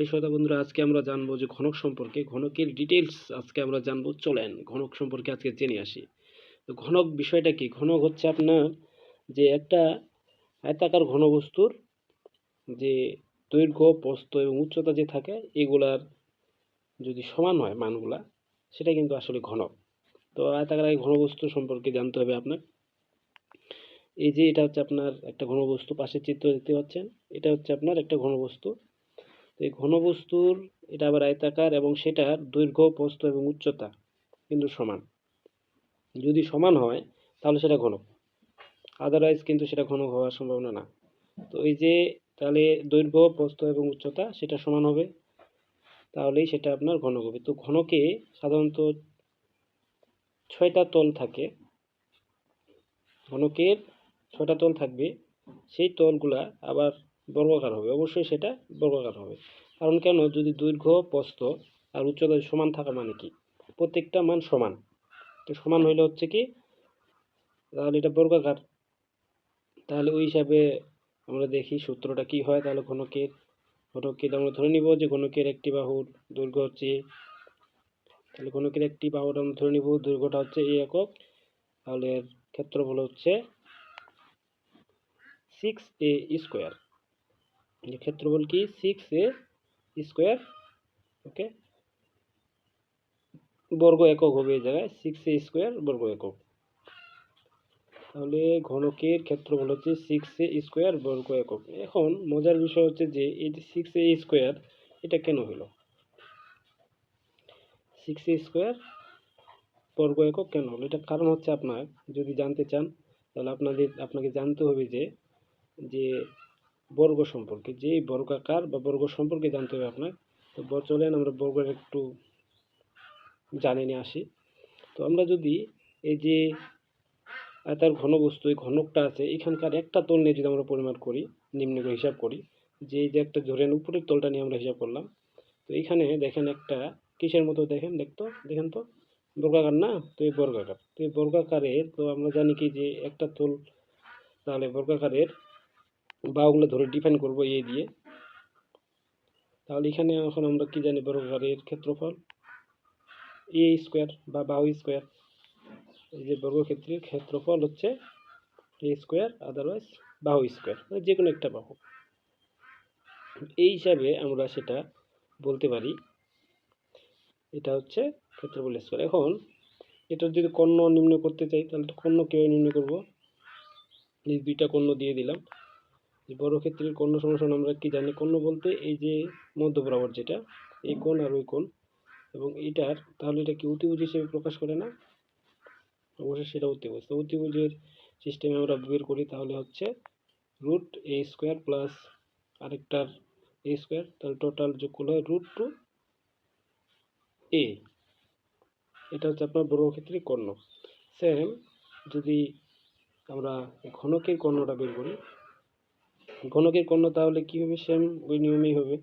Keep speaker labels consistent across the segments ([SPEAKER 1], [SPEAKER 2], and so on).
[SPEAKER 1] সেই শ্রোতা বন্ধুরা, আজকে আমরা জানব যে ঘনক সম্পর্কে, ঘনকের ডিটেলস আজকে আমরা জানব। চলেন, ঘনক সম্পর্কে আজকে জেনে আসি। তো ঘনক বিষয়টা কি? ঘনক হচ্ছে আপনার যে একটা আয়তাকার ঘনবস্তুর যে দৈর্ঘ্য, প্রস্থ এবং উচ্চতা যে থাকে, এগুলার যদি সমান হয় মানগুলা, সেটা কিন্তু আসলে ঘনক। তো আয়তাকার এই ঘনবস্তু সম্পর্কে জানতে হবে আপনার। এই যে এটা হচ্ছে আপনার একটা ঘনবস্তু, পাশের চিত্র দেখতে পাচ্ছেন। এটা হচ্ছে আপনার একটা ঘনবস্তু। তো এই ঘনবস্তুর এটা আবার আয়তাকার এবং সেটার দৈর্ঘ্য, প্রস্থ এবং উচ্চতা কিন্তু সমান। যদি সমান হয়, তাহলে সেটা ঘনক আদারওয়াইজ কিন্তু সেটা ঘনক হওয়ার সম্ভাবনা না। তো এই যে তাহলে দৈর্ঘ্য, প্রস্থ এবং উচ্চতা, সেটা সমান হবে। তাহলেই সেটা আপনার ঘনক হবে। তো ঘনকে সাধারণত ছয়টা তল থাকে। ঘনকের ছয়টা তল থাকবে। সেই তলগুলা আবার বর্গাকার হবে। অবশ্যই সেটা বর্গাকার হবে। কারণ কেন? যদি দৈর্ঘ্য, প্রস্থ আর উচ্চতা সমান থাকা মানে কি? প্রত্যেকটা মান সমান। তো সমান হইলে হচ্ছে কি? তাহলে এটা বর্গাকার। তাহলে ওই হিসাবে আমরা দেখি সূত্রটা কি হয়। তাহলে ঘনকের ঘনকের আমরা ধরে নিব যে ঘনকের একটি বাহুর দৈর্ঘ্য হচ্ছে তাহলে ঘনকের একটি বাহুর আমরা ধরে নিব দৈর্ঘ্যটা হচ্ছে এই একক। তাহলে ক্ষেত্রফল হচ্ছে সিক্স এ স্কোয়ার ক্ষেত্রফল কি? সিক্স এ স্কোয়ার ওকে বর্গ একক হবে এই জায়গায় সিক্স এ স্কোয়ার বর্গ একক। তাহলে ঘনকের ক্ষেত্রফল হচ্ছে সিক্স এ স্কোয়ার বর্গ একক। এখন মজার বিষয় হচ্ছে যে, এই যে সিক্স এ স্কোয়ার এটা কেন হলো? সিক্স এ স্কোয়ার বর্গ একক কেন হলো? এটা কারণ হচ্ছে আপনার, যদি জানতে চান, তাহলে আপনাদের, আপনাকে জানতে হবে যে যে বর্গ সম্পর্কে যে বর্গাকার বা বর্গ সম্পর্কে জানতে হবে আপনার তো চলেন আমরা বর্গের একটু জানে নিয়ে আসি। তো আমরা যদি এই যে তার ঘনবস্তু, এই ঘনকটা আছে, এখানকার একটা তল নিয়ে যদি আমরা পরিমাপ করি, নিম্ন করে হিসাব করি, যে এই যে একটা ধরেন উপরের তলটা নিয়ে আমরা হিসাব করলাম, তো এখানে দেখেন একটা কিসের মতো দেখেন, দেখতো, দেখেন তো? বর্গাকার না? তো এই বর্গাকার। তো এই বর্গাকারের, তো আমরা জানি কি যে একটা তল, তাহলে বর্গাকারের বাহুগুলো ধরে ডিফাইন করব এ দিয়ে। তাহলে এখানে এখন আমরা কি জানি বর্গাকারের ক্ষেত্রফল? এ স্কোয়ার বা বাহু স্কোয়ার এই যে বর্গক্ষেত্রের ক্ষেত্রফল হচ্ছে এ স্কোয়ার আদারওয়াইজ বাহু স্কোয়ার মানে যে কোনো একটা বাহু। এই হিসাবে আমরা সেটা বলতে পারি। এটা হচ্ছে ক্ষেত্রফল স্কোয়ার এখন এটার যদি কর্ণ নির্ণয় করতে চাই, তাহলে কর্ণ কীভাবে নির্ণয় করব। এই দুইটা কর্ণ দিয়ে দিলাম। বড় ক্ষেত্রের কর্ণ সমস্যা আমরা কি জানি? কর্ণ বলতে এই যে মধ্য বরাবর যেটা, এই কোণ আর ওই কোণ। এবং এইটার, তাহলে এটা কি অতিভুজ হিসেবে প্রকাশ করে না? অবশ্যই সেটা অতিভুজ। তো অতিভুজের সিস্টেমে আমরা বের করি, তাহলে হচ্ছে রুট এ স্কোয়ার প্লাস আরেকটার এ স্কোয়ার তাহলে টোটাল যোগ করলে হয় রুট টু এ এটা হচ্ছে আপনার বর্গক্ষেত্রের কর্ণ। সেম যদি আমরা ঘনকের কর্ণটা বের করি ঘনকের কর্ণ তাহলে কি হবে সেম ওই নিয়মেই হবে।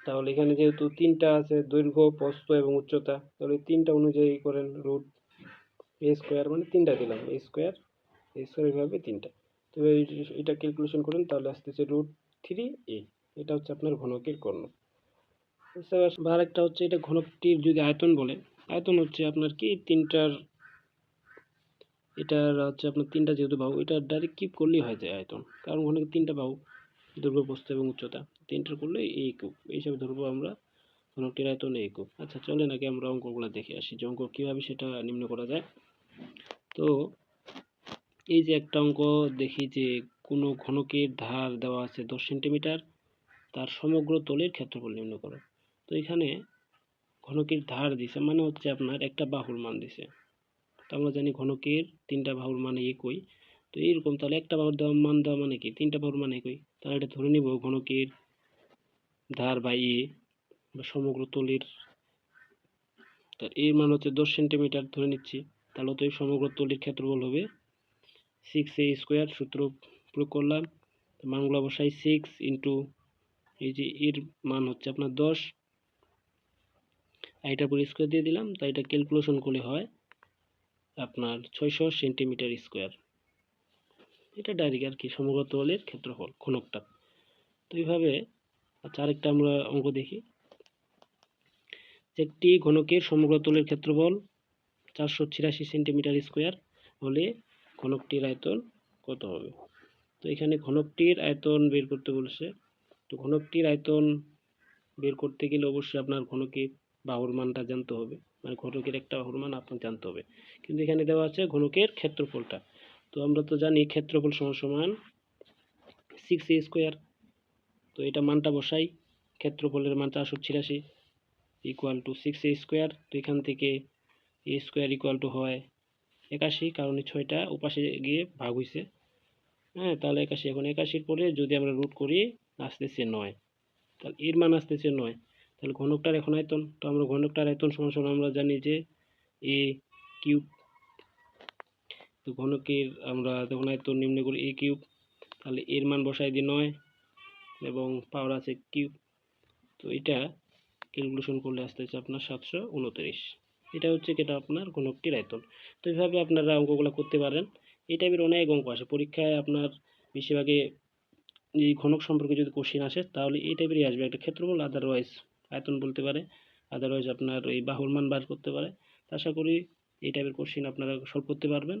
[SPEAKER 1] তাহলে এখানে যেহেতু তিনটা আছে, দৈর্ঘ্য প্রস্থ এবং উচ্চতা, তাহলে তিনটা অনুযায়ী করেন রুট এ স্কোয়ার মানে তিনটা দিলাম এ স্কোয়ার এ স্কোয়ার এইভাবে তিনটা। তো এটা ক্যালকুলেশন করেন, তাহলে আসতেছে রুট থ্রি এ এটা হচ্ছে আপনার ঘনকের কর্ণ। আর একটা হচ্ছে এটা ঘনকটির যদি আয়তন বলে আয়তন হচ্ছে আপনার কি? তিনটার এটার হচ্ছে আপনার তিনটা যেহেতু বাহু, এটা ডাইরেক্ট কিপ করলেই হয়ে যায় আয়তন। কারণ ওখানে তিনটা বাহু দৈর্ঘ্য প্রস্থ এবং উচ্চতা। তিনটার করলে এই এই হিসাবে ধরবো আমরা ঘনকটির আয়তন এই কূপ আচ্ছা চলেন আগে আমরা অঙ্কগুলো দেখে আসি যে অঙ্ক কীভাবে সেটা নিম্ন করা যায়। তো এই যে একটা অঙ্ক, দেখি যে কোনো ঘনকের ধার দেওয়া আছে দশ সেন্টিমিটার, তার সমগ্র তলের ক্ষেত্রফল নিম্ন করো। তো এখানে ঘনকের ধার দিছে মানে হচ্ছে আপনার একটা বাহুর মান দিছে। তো আমরা জানি ঘনকের তিনটা বাহুর মানে একই। তো এইরকম তাহলে একটা বাহুর দেওয়া মান দেওয়া মানে কি? তিনটা বাহুর মানে একই। তাহলে এটা ধরে নিব ঘনকের ধার বা এ বা সমগ্র তলের। তার এর মান হচ্ছে দশ সেন্টিমিটার ধরে নিচ্ছি। তাহলে তো এই সমগ্র তলের ক্ষেত্রফল হবে সিক্স এ স্কোয়ার সূত্র প্রয়োগ করলাম। মানগুলো অবশ্যই সিক্স ইন্টু এই যে এর মান হচ্ছে আপনার দশ। এটা পরে স্কোয়ার দিয়ে দিলাম। তাই এটা ক্যালকুলেশন করলে হয় আপনার ছয়শো সেন্টিমিটার স্কোয়ার। এটা ডাইরেক্ট আর কি সমগ্র তলের ক্ষেত্রফল, ঘনকটা। তো এইভাবে আচ্ছা আরেকটা আমরা অঙ্ক দেখি। একটি ঘনকের সমগ্র তলের ক্ষেত্রফল চারশো ছিয়াশি সেন্টিমিটার স্কোয়ার হলে ঘনকটির আয়তন কত হবে? তো এখানে ঘনকটির আয়তন বের করতে বলছে। তো ঘনকটির আয়তন বের করতে গেলে অবশ্যই আপনার ঘনকের বাহুর মানটা জানতে হবে। মানে ঘনকের একটা বাহুর আপনার জানতে হবে। কিন্তু এখানে দেওয়া আছে ঘনকের ক্ষেত্রফলটা। তো আমরা তো জানি ক্ষেত্রফল সমান সমান সিক্স এ স্কোয়ার তো এটা মানটা বসাই, ক্ষেত্রফলের মান চারশো ছিয়াশি equal to six a square তো এখান থেকে এ স্কোয়ার ইকুয়াল টু হয় একাশি, কারণ এই ছয়টা উপাশে গিয়ে ভাগ হয়েছে হ্যাঁ তাহলে একাশি। এখন একাশির পরে যদি আমরা রুট করি, আসতেছে নয়। তাহলে এর মান আসতেছে নয়। তাহলে ঘনকটার এখন আয়তন, তো আমরা ঘনকটার আয়তন সমান সমান আমরা জানি যে এ কিউব তো ঘনকের আমরা যখন আয়তন নির্ণয় করি এ কিউব তাহলে এর মান বসাই দিই নয় এবং পাওয়ার আছে কিউব তো এটা ক্যালকুলেশন করলে আসতেছে আপনার সাতশো উনত্রিশ। এটা হচ্ছে যেটা আপনার ঘনকটির আয়তন। তো এইভাবে আপনারা অঙ্কগুলো করতে পারেন। এই টাইপের অনেক অঙ্ক আসে পরীক্ষায় আপনার বেশিরভাগে এই ঘনক সম্পর্কে যদি কোশ্চেন আসে, তাহলে এই টাইপেরই আসবে একটা ক্ষেত্রফল আদারওয়াইজ আয়তন বলতে পারে আদারওয়াইজ আপনার এই বাহুর মান বার করতে পারে। আশা করি এই টাইপের কোশ্চেন আপনারা সলভ করতে পারবেন।